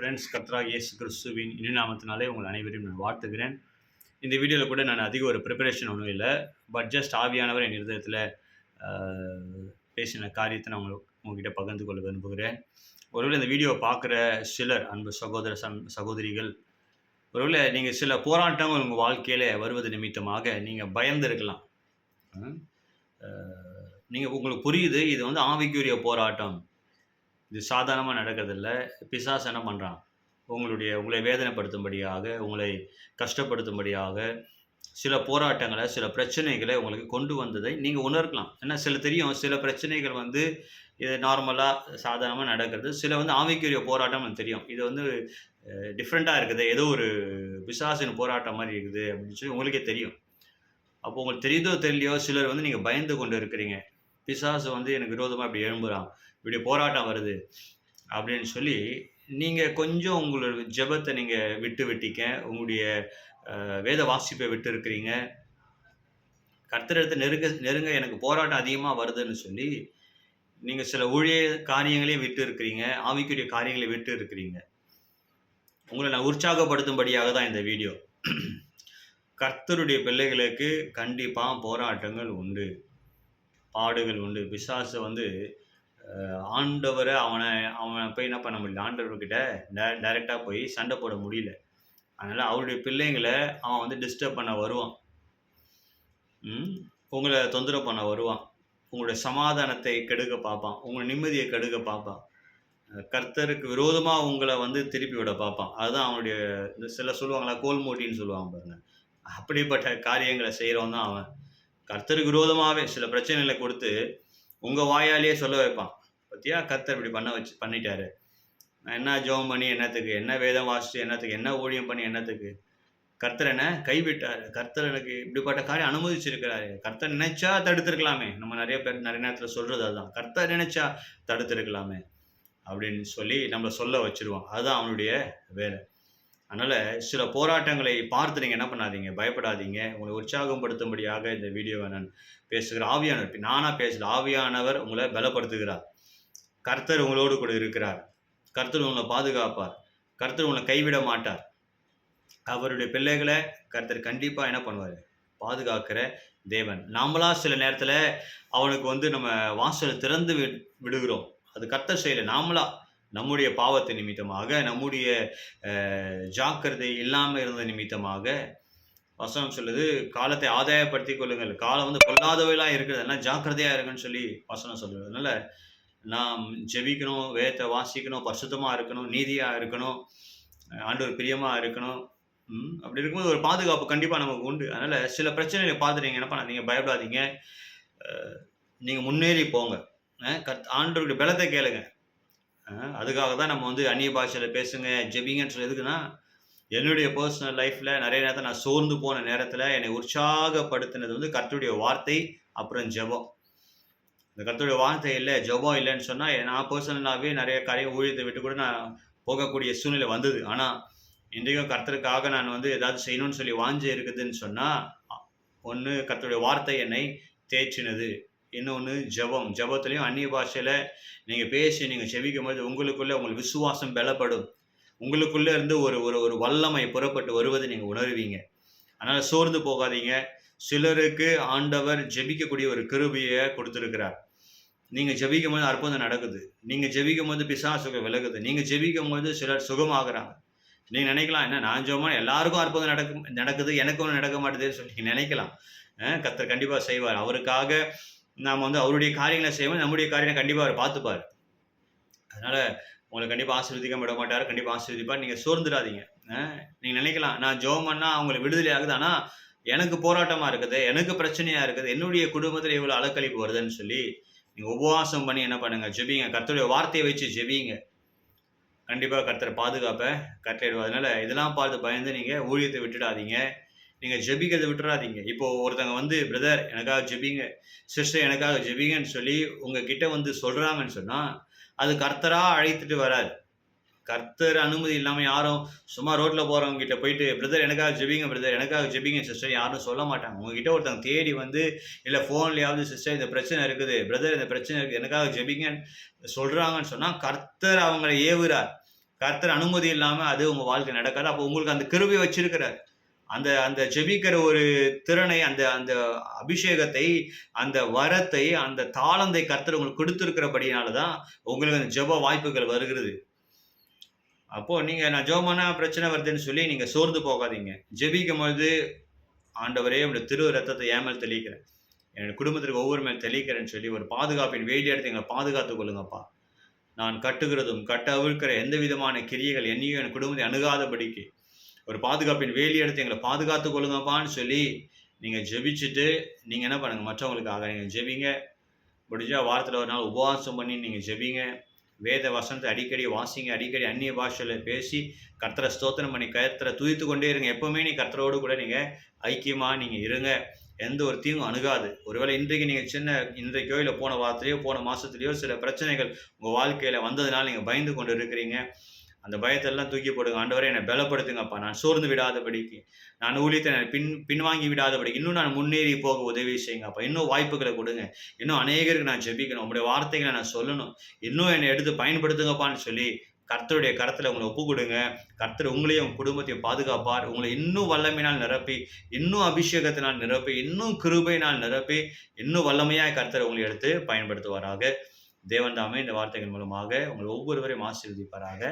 Friends கத்ரா இயேசு கிறிஸ்துவின் இனி நாமத்தினாலே உங்கள் அனைவரையும் நான் வாழ்த்துகிறேன். இந்த வீடியோவில் கூட நான் அதிக ஒரு ப்ரிப்பரேஷன் ஒன்றும் இல்லை. பட் ஜஸ்ட் ஆவியானவர் என் இருதயத்தில் பேசின காரியத்தை நான் உங்களுக்கு உங்ககிட்ட பகிர்ந்து கொள்ள விரும்புகிறேன். ஒருவேளை இந்த வீடியோவை பார்க்குற சிலர் அன்பு சகோதர சம் சகோதரிகள் ஒருவேளை நீங்கள் சில போராட்டங்கள் உங்கள் வாழ்க்கையில் வருவது நிமித்தமாக நீங்கள் பயந்துருக்கலாம் நீங்கள் உங்களுக்கு புரியுது இது வந்து ஆவிக்குரிய போராட்டம். இது சாதாரணமாக நடக்கிறதில்ல. பிசாஸ் என்ன பண்ணுறான் உங்களுடைய உங்களை வேதனைப்படுத்தும்படியாக உங்களை கஷ்டப்படுத்தும்படியாக சில போராட்டங்களை சில பிரச்சனைகளை உங்களுக்கு கொண்டு வந்ததை நீங்கள் உணர்க்கலாம். ஏன்னா சில தெரியும் சில பிரச்சனைகள் வந்து இது நார்மலாக சாதாரணமாக நடக்கிறது. சில வந்து ஆவிக்குரிய போராட்டம் எனக்கு தெரியும். இது வந்து டிஃப்ரெண்ட்டாக இருக்குது. ஏதோ ஒரு பிசாசின் போராட்டம் மாதிரி இருக்குது அப்படின்னு சொல்லி உங்களுக்கே தெரியும். அப்போ உங்களுக்கு தெரியுதோ தெரியலையோ சிலர் வந்து நீங்கள் பயந்து கொண்டு இருக்கிறீங்க. பிசாசு வந்து எனக்கு விரோதமாக இப்படி எழும்புறான். இப்படி போராட்டம் வருது. அப்படின்னு சொல்லி நீங்கள் கொஞ்சம் உங்களோட ஜெபத்தை நீங்கள் விட்டு விட்டிக்க உங்களுடைய வேத வாசிப்பை விட்டு இருக்கிறீங்க. கர்த்தரத்தை நெருங்க நெருங்க எனக்கு போராட்டம் அதிகமாக வருதுன்னு சொல்லி நீங்கள் சில ஊழிய காரியங்களையும் விட்டு இருக்கிறீங்க. ஆவிக்குரிய காரியங்களை விட்டு இருக்கிறீங்க. உங்களை நான் உற்சாகப்படுத்தும்படியாக தான் இந்த வீடியோ. கர்த்தருடைய பிள்ளைகளுக்கு கண்டிப்பாக போராட்டங்கள் உண்டு. பாடுகள் உண்டு. பிசாசு வந்து ஆண்டவரை அவனை அவனை போய் என்ன பண்ண முடியல? ஆண்டவர்கிட்ட டே டைரெக்டாக போய் சண்டை போட முடியல. அதனால் அவருடைய பிள்ளைங்களை அவன் வந்து டிஸ்டர்ப் பண்ண வருவான். உங்களை தொந்தரவு பண்ண வருவான். உங்களுடைய சமாதானத்தை கெடுக்க பார்ப்பான். உங்கள் நிம்மதியை கெடுக்க பார்ப்பான். கர்த்தருக்கு விரோதமாக உங்களை வந்து திருப்பி விட பார்ப்பான். அதுதான் அவனுடைய சில சொல்லுவாங்களா கோல் மூட்டின்னு சொல்லுவாங்க பாருங்க. அப்படிப்பட்ட காரியங்களை செய்கிறவன் தான் அவன். கர்த்தருக்கு விரோதமாகவே சில பிரச்சனைகளை கொடுத்து உங்கள் வாயாலேயே சொல்ல வைப்பான். பற்றியா கர்த்தர் இப்படி பண்ண வச்சு பண்ணிட்டாரு. நான் என்ன ஜெபம் பண்ணி என்னத்துக்கு? என்ன வேதம் வாசிச்சு என்னத்துக்கு? என்ன ஊழியம் பண்ணி என்னத்துக்கு? கர்த்தர் என்ன கைவிட்டார். கர்த்தர் எனக்கு இப்படிப்பட்ட காரியம் அனுமதிச்சிருக்கிறாரு. கர்த்தர் நினைச்சா தடுத்திருக்கலாமே. நம்ம நிறைய பேர் நிறைய நேரத்தில் சொல்கிறது அதுதான். கர்த்தர் நினைச்சா தடுத்திருக்கலாமே அப்படின்னு சொல்லி நம்மளை சொல்ல வச்சிருவான். அதுதான் அவனுடைய வேலை. அதனால் சில போராட்டங்களை பார்த்து நீங்கள் என்ன பண்ணாதீங்க? பயப்படாதீங்க. உங்களை உற்சாகப்படுத்தும்படியாக இந்த வீடியோவை நான் பேசுகிறேன் ஆவியானவர் நானாக பேசல ஆவியானவர் உங்களை பலப்படுத்துகிறார். கர்த்தர் உங்களோடு கூட இருக்கிறார். கர்த்தர் உங்களை பாதுகாப்பார். கர்த்தர் உங்களை கைவிட மாட்டார். அவருடைய பிள்ளைகளை கர்த்தர் கண்டிப்பாக என்ன பண்ணுவார்? பாதுகாக்கிற தேவன். நாமளா சில நேரத்தில் அவனுக்கு வந்து நம்ம வாசலை திறந்து வி விடுகிறோம். அது கர்த்தர் செய்யலை. நாமளா நம்முடைய பாவத்தை நிமித்தமாக நம்முடைய ஜாக்கிரதை இல்லாமல் இருந்த நிமித்தமாக வசனம் சொல்லுது காலத்தை ஆதாயப்படுத்தி கொள்ளுங்கள். காலம் வந்து பொல்லாதவையெல்லாம் இருக்கிறது எல்லாம் ஜாக்கிரதையாக இருக்குன்னு சொல்லி வசனம் சொல்லுது. அதனால் நாம் ஜெபிக்கணும் வேத்தை வாசிக்கணும் பரிசுத்தமாக இருக்கணும் நீதியாக இருக்கணும் ஆண்டவர் பிரியமாக இருக்கணும் அப்படி இருக்கும்போது ஒரு பாதுகாப்பு கண்டிப்பாக நமக்கு உண்டு. அதனால் சில பிரச்சனைகளை பார்த்து நீங்கள் என்ன பண்ணாதீங்க பயப்படாதீங்க. நீங்கள் முன்னேறி போங்க. கத் கர்த் ஆண்டவருடைய பலத்தை கேளுங்க. அதுக்காக தான் நம்ம வந்து அந்நிய பாஷையில் பேசுங்க ஜெபிங்கன்னு சொல்லி எதுக்குன்னா என்னுடைய பர்சனல் லைஃப்பில் நிறைய நேரத்தில் நான் சோர்ந்து போன நேரத்தில் என்னை உற்சாகப்படுத்தினது வந்து கர்த்தருடைய வார்த்தை அப்புறம் ஜெபம். இந்த கர்த்தருடைய வார்த்தை இல்லை ஜெபம் இல்லைன்னு சொன்னால் நான் பர்சனலாகவே நிறைய காரியம் ஊழியத்தை விட்டு கூட நான் போகக்கூடிய சூழ்நிலை வந்தது. ஆனால் இன்றைக்கும் கர்த்தருக்காக நான் வந்து ஏதாவது செய்யணும்னு சொல்லி வாஞ்சி இருக்குதுன்னு சொன்னால் ஒன்று கர்த்தருடைய வார்த்தை என்னை தேய்ச்சினது இன்னொன்று ஜெபம். ஜெபத்துலேயும் அந்நிய பாஷையில் நீங்கள் பேசி நீங்கள் செவிக்கும் போது உங்களுக்குள்ளே உங்களுக்கு விசுவாசம் பலப்படும். உங்களுக்குள்ளே இருந்து ஒரு ஒரு ஒரு வல்லமை புறப்பட்டு வருவதை நீங்கள் உணருவீங்க. அதனால் சோர்ந்து போகாதீங்க. சிலருக்கு ஆண்டவர் ஜெபிக்கக்கூடிய ஒரு கிருபியை கொடுத்துருக்கிறார். நீங்கள் ஜெபிக்கும் போது அற்புதம் நடக்குது. நீங்கள் ஜெபிக்கும் போது பிசாசுகள் விலகுது. நீங்கள் ஜெபிக்கும் போது சிலர் சுகமாகறாங்க. நீங்கள் நினைக்கலாம் என்ன நான் ஜெபமா? எல்லாருக்கும் அற்புதம் நடக்கும் நடக்குது. எனக்கு ஒன்றும் நடக்க மாட்டேதுன்னு சொல்லி நினைக்கலாம். கத்தர் கண்டிப்பாக செய்வார். அவருக்காக நாம் வந்து அவருடைய காரியங்களை செய்வோம் நம்முடைய காரியங்களை கண்டிப்பாக அவர் பார்த்துப்பார். அதனால் உங்களை கண்டிப்பாக ஆசீர்வதிக்க விட மாட்டார் கண்டிப்பாக ஆசீர்வதிப்பார். நீங்கள் சோர்ந்துடாதீங்க. நீங்கள் நினைக்கலாம் நான் ஜெபம் பண்ணால் அவங்களுக்கு விடுதலை ஆகுது ஆனால் எனக்கு போராட்டமாக இருக்குது எனக்கு பிரச்சனையாக இருக்குது என்னுடைய குடும்பத்தில் இவ்வளோ அலக்கழிப்பு வருதுன்னு சொல்லி நீங்கள் உபவாசம் பண்ணி என்ன பண்ணுங்க ஜெபிங்க. கர்த்தருடைய வார்த்தையை வச்சு ஜெபிங்க. கண்டிப்பாக கர்த்தரை பாதுகாப்பை கட்டளையிடுவோம் அதனால் இதெல்லாம் பார்த்து பயந்து நீங்கள் ஊழியத்தை விட்டுடாதீங்க. நீங்கள் ஜெபிக்கிறதை விட்டுறாதீங்க. இப்போ ஒருத்தங்க வந்து பிரதர் எனக்காக ஜெபிங்க. சிஸ்டர் எனக்காக ஜெபிங்கன்னு சொல்லி உங்ககிட்ட வந்து சொல்கிறாங்கன்னு சொன்னால் அது கர்த்தராக அழைத்துட்டு வராது. கர்த்தர் அனுமதி இல்லாமல் யாரும் சும்மா ரோட்டில் போகிறவங்க கிட்ட போயிட்டு பிரதர் எனக்காக ஜெபிங்க பிரதர் எனக்காக ஜெபிங்க சிஸ்டர் யாரும் சொல்ல மாட்டாங்க. உங்ககிட்ட ஒருத்தங்க தேடி வந்து இல்லை ஃபோன்லையாவது சிஸ்டர் இந்த பிரச்சனை இருக்குது. பிரதர் இந்த பிரச்சனை இருக்குது எனக்காக ஜெபிங்கன்னு சொல்கிறாங்கன்னு சொன்னால் கர்த்தர் அவங்களை ஏவுறார் கர்த்தர் அனுமதி இல்லாமல் அது உங்கள் வாழ்க்கை நடக்காது. அப்போ உங்களுக்கு அந்த கிருபை வச்சிருக்கிறார். அந்த அந்த ஜெபிக்கிற ஒரு திறனை, அந்த அந்த அபிஷேகத்தை, அந்த வரத்தை, அந்த தாளந்தை கர்த்தர் உங்களுக்கு கொடுத்துருக்கிறபடினால தான் உங்களுக்கு அந்த ஜெப வாய்ப்புகள் வருகிறது. அப்போது நீங்கள் நான் ஜெபமான பிரச்சனை வருதுன்னு சொல்லி நீங்கள் சோர்ந்து போகாதீங்க. ஜெபிக்கும்பொழுது, ஆண்டவரே என்னுடைய திரு ரத்தத்தை ஏமல் மேல் தெளிக்கிறேன். என் குடும்பத்திற்கு ஒவ்வொரு மேல் தெளிக்கிறேன்னு சொல்லி ஒரு பாதுகாப்பின் வேலி எடுத்து எங்களை பாதுகாத்துக் கொள்ளுங்கப்பா. நான் கட்டுகிறதும், கட்ட அவிழ்க்கிற எந்த விதமான கிரியைகள் என்னையும் என் குடும்பத்தை அணுகாதபடிக்கு, ஒரு பாதுகாப்பின் வேலி எடுத்து எங்களை பாதுகாத்து கொள்ளுங்கப்பான்னு சொல்லி, நீங்கள் ஜெபிச்சுட்டு, நீங்கள் என்ன பண்ணுங்கள் மற்றவங்களுக்காக நீங்கள் ஜெபிங்க. முடிஞ்சால் வாரத்தில் ஒரு நாள் உபவாசம் பண்ணி நீங்கள் ஜெபிங்க. வேத வசனத்தை அடிக்கடி வாசிங்க. அடிக்கடி அந்நிய பாஷையில் பேசி, கர்த்தரை ஸ்தோத்திரம் பண்ணி கர்த்தரை துதித்து கொண்டே இருங்க. எப்போவுமே நீங்கள் கர்த்தரோடு கூட நீங்கள் ஐக்கியமாக நீங்கள் இருங்க. எந்த ஒரு தீங்கும் அணுகாது. ஒருவேளை இன்றைக்கு நீங்கள் சின்ன இன்றைக்கோ, இல்லை போன வாரத்திலேயோ போன மாதத்துலேயோ சில பிரச்சனைகள் உங்கள் வாழ்க்கையில் வந்ததுனால நீங்கள் பயந்து கொண்டு இருக்கிறீங்க. அந்த பயத்தெல்லாம் தூக்கி போடுங்க. ஆண்டவரை என்னை பலப்படுத்துங்கப்பா. நான் சோர்ந்து விடாதபடிக்கு, நான் ஊழியத்தை நான் பின் பின்வாங்கி விடாதபடிக்கு, இன்னும் நான் முன்னேறி போக உதவி செய்யுங்கப்பா. இன்னும் வாய்ப்புகளை கொடுங்க இன்னும் அநேகருக்கு நான் ஜெபிக்கணும். உங்களுடைய வார்த்தைகளை நான் சொல்லணும். இன்னும் என்னை எடுத்து பயன்படுத்துங்கப்பான்னு சொல்லி, கர்த்தருடைய கரத்துல உங்களை ஒப்பு கொடுங்க கர்த்தர் உங்களையும் உங்கள் குடும்பத்தையும் பாதுகாப்பார். உங்களை இன்னும் வல்லமையினால் நிரப்பி, இன்னும் அபிஷேகத்தினால் நிரப்பி, இன்னும் கிருபையினால் நிரப்பி, இன்னும் வல்லமையாக கர்த்தர் உங்களை எடுத்து பயன்படுத்துவாராக. தேவன் தாமே இந்த வார்த்தைகள் மூலமாக உங்களை ஒவ்வொருவரையும் ஆசீர்வதிப்பாராக.